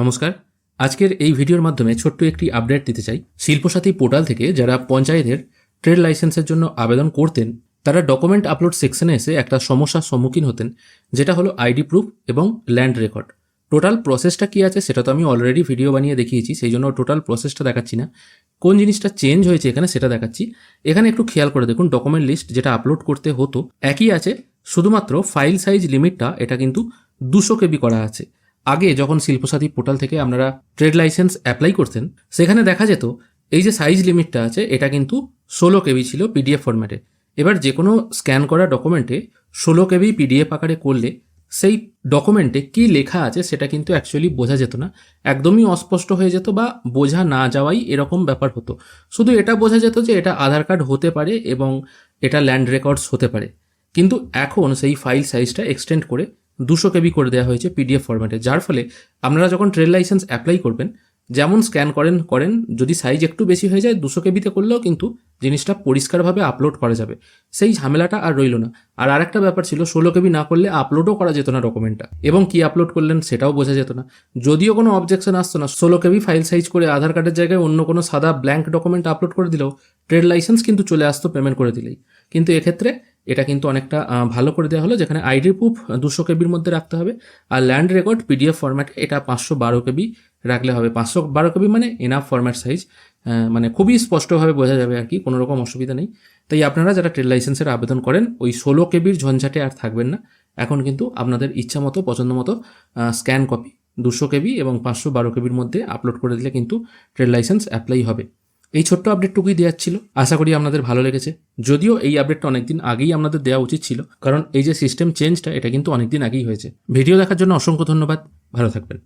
নমস্কার। আজকের এই ভিডিওর মাধ্যমে ছোট্ট একটি আপডেট দিতে চাই। শিল্পসাথী পোর্টাল থেকে যারা পঞ্চায়েতের ট্রেড লাইসেন্সের জন্য আবেদন করতেন, তারা ডকুমেন্ট আপলোড সেকশনে এসে একটা সমস্যার সম্মুখীন হতেন, যেটা হলো আইডি প্রুফ এবং ল্যান্ড রেকর্ড টোটাল প্রসেসটা কি আছে সেটা তো আমি অলরেডি ভিডিও বানিয়ে দেখিয়েছি, সেই জন্য টোটাল প্রসেসটা দেখাচ্ছি না। কোন জিনিসটা চেঞ্জ হয়েছে এখানে সেটা দেখাচ্ছি। এখানে একটু খেয়াল করে দেখুন ডকুমেন্ট লিস্ট যেটা আপলোড করতে হতো, একই আছে, শুধুমাত্র ফাইল সাইজ লিমিটটা এটা কিন্তু দুশো কেবি করা আছে। আগে যখন শিল্পসাথী পোর্টাল থেকে আপনারা ট্রেড লাইসেন্স অ্যাপ্লাই করতেন, সেখানে দেখা যেত, এই যে সাইজ লিমিটটা আছে, এটা কিন্তু ষোলো কেবি ছিল পিডিএফ ফরম্যাটে। এবার যে কোনো স্ক্যান করা ডকুমেন্টে ষোলো কেবি পিডিএফ আকারে করলে, সেই ডকুমেন্টে কি লেখা আছে সেটা কিন্তু অ্যাকচুয়ালি বোঝা যেত না। একদমই অস্পষ্ট হয়ে যেত বা বোঝা না যাওয়াই এরকম ব্যাপার হতো। শুধু এটা বোঝা যেত যে এটা আধার কার্ড হতে পারে এবং এটা ল্যান্ড রেকর্ডস হতে পারে। কিন্তু এখন সেই ফাইল সাইজটা এক্সটেন্ড করে দুশো কেবি করে দেওয়া হয়েছে পিডিএফ ফরম্যাটে যার ফলে আপনারা যখন ট্রেড লাইসেন্স অ্যাপ্লাই করবেন, যেমন স্ক্যান করেন করেন, যদি সাইজ একটু বেশি হয়ে যায়, দুশো কেবিতে করলেও কিন্তু জিনিসটা পরিষ্কারভাবে আপলোড করা যাবে। সেই ঝামেলাটা আর রইল না। আর আরেকটা ব্যাপার ছিল, ষোলো কেবি না করলে আপলোডও করা যেত না ডকুমেন্টটা এবং কি আপলোড করলেন সেটাও বোঝা যেত না। যদিও কোনো অবজেকশন আসতো না। ষোলো কেবি ফাইল সাইজ করে আধার কার্ডের জায়গায় অন্য কোনো সাদা ব্ল্যাঙ্ক ডকুমেন্ট আপলোড করে দিলেও ট্রেড লাইসেন্স কিন্তু চলে আসতো পেমেন্ট করে দিলেই। কিন্তু এক্ষেত্রে এটা কিন্তু অনেকটা ভালো করে দেওয়া হলো, যেখানে আইডি প্রুফ দুশো কেবির মধ্যে রাখতে হবে আর ল্যান্ড রেকর্ড পিডিএফ ফরম্যাট এটা পাঁচশো বারো কেবি রাখলে হবে। পাঁচশো বারো কেবি মানে এনাফ ফরম্যাট সাইজ মানে খুবই স্পষ্টভাবে বোঝা যাবে আর কি, কোনো রকম অসুবিধা নেই। তাই আপনারা যারা ট্রেড লাইসেন্সের আবেদন করেন, ওই ষোলো কেবির ঝঞ্ঝাটে আর থাকবেন না। এখন কিন্তু আপনাদের ইচ্ছা মতো, পছন্দ মতো স্ক্যান কপি দুশো কেবি এবং পাঁচশো বারো কেবির মধ্যে আপলোড করে দিলে কিন্তু ট্রেড লাইসেন্স অ্যাপ্লাই হবে। এই ছোট্ট আপডেটটুকুই দেওয়ার ছিল। আশা করি আপনাদের ভালো লেগেছে। যদিও এই আপডেটটা অনেকদিন আগেই আপনাদের দেওয়া উচিত ছিল, কারণ এই যে সিস্টেম চেঞ্জটা এটা কিন্তু অনেকদিন আগেই হয়েছে। ভিডিও দেখার জন্য অসংখ্য ধন্যবাদ। ভালো থাকবেন।